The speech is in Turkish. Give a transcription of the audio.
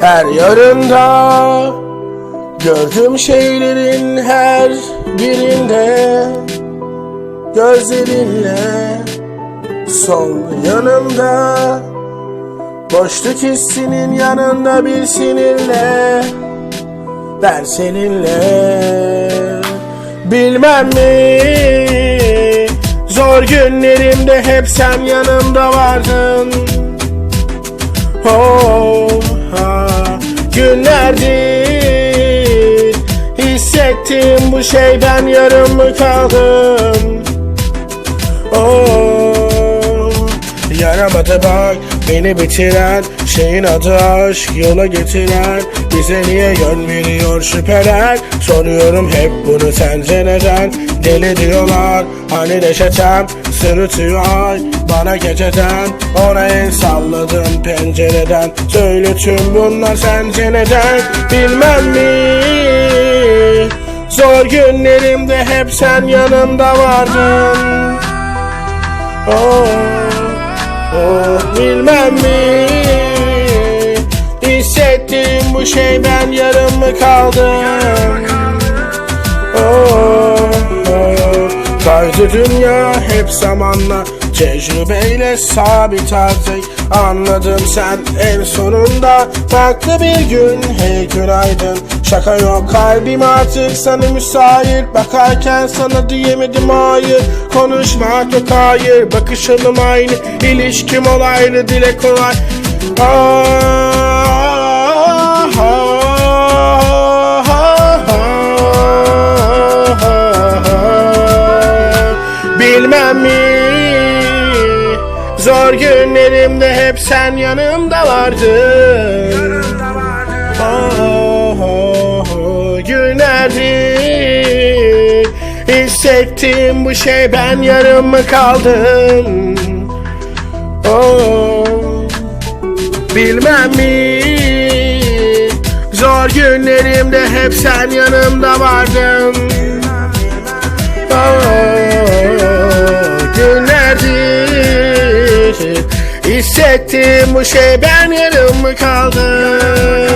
her yarında. Gördüm şeylerin her birinde. Gözlerinle sol yanımda. Boşluk hissinin yanında bir sinirle. Ben seninle. Bilmem mi? Zor günlerimde hep sen yanımda vardın. Oh, günlerdir hissettim bu şey ben yarım mı kaldım? Oh, yaramadı bak beni bitiren şeyin adı aşk yola getiren bize niye yön veriyor şüpheler? Soruyorum hep bunu sence neden? Deli diyorlar hani neşetem sırıtıyor ay bana geceden. Ona el salladım pencereden söyle tüm bunlar sence neden? Bilmem mi? Zor günlerimde hep sen yanımda vardın. Oh, oh, bilmem mi? Hissettiğim bu şey ben yarım mı kaldım? Oh, oh, Kaydı dünya hep zamanla Tecrübeyle sabit artık Anladım sen en sonunda Farklı bir gün. Hey günaydın. Şaka yok kalbim artık sana müsait. Bakarken sana diyemedim hayır. Konuşmak yok hayır. Bakışalım aynı. İlişkim olaylı dile kolay. Ah, ah, ah, ah, ah, ah. Bilmem mi Zor günlerimde hep sen yanımda vardın Oh, oh, oh, günlerdir Hissettim bu şey ben yarım mı kaldım? Oh, bilmem mi? Zor günlerimde hep sen yanımda vardın ettim bu şey ben yarım mı kaldım?